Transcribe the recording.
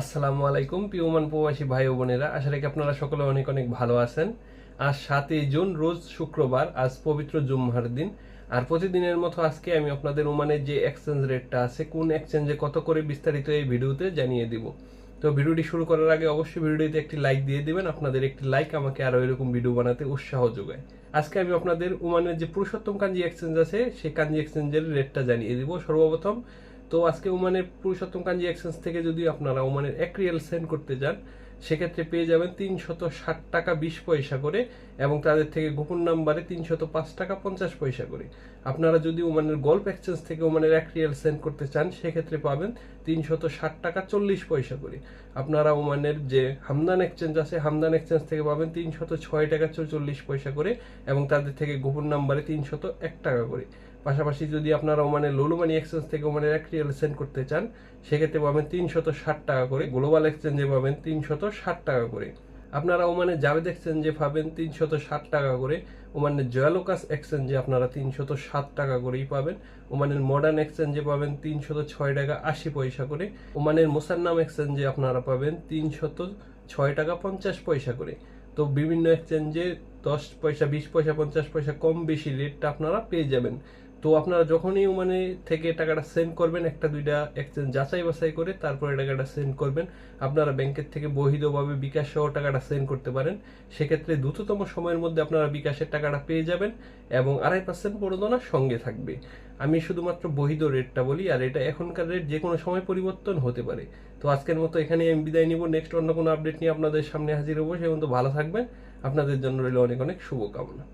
আসসালামু আলাইকুম পিওমান প্রবাসী ভাই ও বোনেরা। আশা রাখি আপনারা সকলে অনেক অনেক ভালো আছেন। আজ সাতই জুন, রোজ শুক্রবার, আজ পবিত্র জুম্মার দিন। আর প্রতিদিনের মতো আজকে আমি আপনাদের ওমানের যে এক্সচেঞ্জ রেটটা আছে, কোন এক্সচেঞ্জে কত করে বিস্তারিত এই ভিডিওতে জানিয়ে দিব। তো ভিডিওটি শুরু করার আগে অবশ্যই ভিডিওটিতে একটি লাইক দিয়ে দিবেন। আপনাদের একটি লাইক আমাকে আরও এরকম ভিডিও বানাতে উৎসাহ যোগায়। আজকে আমি আপনাদের ওমানের যে পুরুষোত্তম কাঞ্জি এক্সচেঞ্জ আছে, সেই কাঞ্জি এক্সচেঞ্জের রেটটা জানিয়ে দিব। সর্বপ্রথম তো আজকে ওমানের পুরুষোত্তম কাঞ্জি এক্সচেঞ্জ থেকে যদি আপনারা ওমানের এক রিয়েল সেন্ড করতে যান, সেক্ষেত্রে পেয়ে যাবেন তিনশত ষাট টাকা বিশ পয়সা করে এবং তাদের থেকে গোপন নাম্বারে তিনশত পাঁচ টাকা পঞ্চাশ পয়সা করে। আপনারা যদি ওমানের গল্ফ এক্সচেঞ্জ থেকে ওমানের এক রিয়েল সেন্ড করতে চান, সেক্ষেত্রে পাবেন তিনশত ষাট টাকা চল্লিশ পয়সা করে। আপনারা ওমানের যে হামদান এক্সচেঞ্জ আছে, হামদান এক্সচেঞ্জ থেকে পাবেন তিনশত ছয় টাকা চল্লিশ পয়সা করে এবং তাদের থেকে গোপন নাম্বারে তিনশত এক টাকা করে। পাশাপাশি যদি আপনারা ওমানের লোলো মানি এক্সচেঞ্জ থেকে ওমানের এক রিয়েল সেন্ড করতে চান, সেক্ষেত্রে পাবেন তিনশত ষাট টাকা করে। গ্লোবাল এক্সচেঞ্জে পাবেন তিনশত ষাট টাকা করে। আপনারা ওমানের জাভেদ এক্সচেঞ্জে পাবেন তিনশত ষাট টাকা করে। ওমানের জয়ালোকাস এক্সচেঞ্জে আপনারা তিনশত সাত টাকা করেই পাবেন। ওমানের মডার্ন এক্সচেঞ্জে পাবেন তিনশত ছয় টাকা আশি পয়সা করে। ওমানের মোসান্নাম এক্সচেঞ্জে আপনারা পাবেন তিনশত ছয় টাকা পঞ্চাশ পয়সা করে। তো বিভিন্ন এক্সচেঞ্জে দশ পয়সা, বিশ পয়সা, পঞ্চাশ পয়সা কম বেশি রেটটা আপনারা পেয়ে যাবেন। তো আপনারা যখনই মানে থেকে টাকাটা সেন্ড করবেন, একটা, দুইটা এক্সচেঞ্জ যাচাই বাছাই করে তারপরে টাকাটা সেন্ড করবেন, আপনারা ব্যাংকের থেকে বহিদভাবে বিকাশ সহ টাকাটা সেন্ড করতে পারেন। সেক্ষেত্রে দ্রুততম সময়ের মধ্যে আপনারা বিকাশের টাকাটা পেয়ে যাবেন এবং আড়াই পার্সেন্ট প্রণোদনা সঙ্গে থাকবে। আমি শুধুমাত্র বহিদ রেটটা বলি, আর এটা এখনকার রেট যে কোনো সময় পরিবর্তন হতে পারে। তো আজকের মতো এখানে আমি বিদায় নিব। নেক্সট অন্য কোনো আপডেট নিয়ে আপনাদের সামনে হাজির হব সে মতো ভালো থাকবেন। আপনাদের জন্য রইল অনেক অনেক শুভকামনা।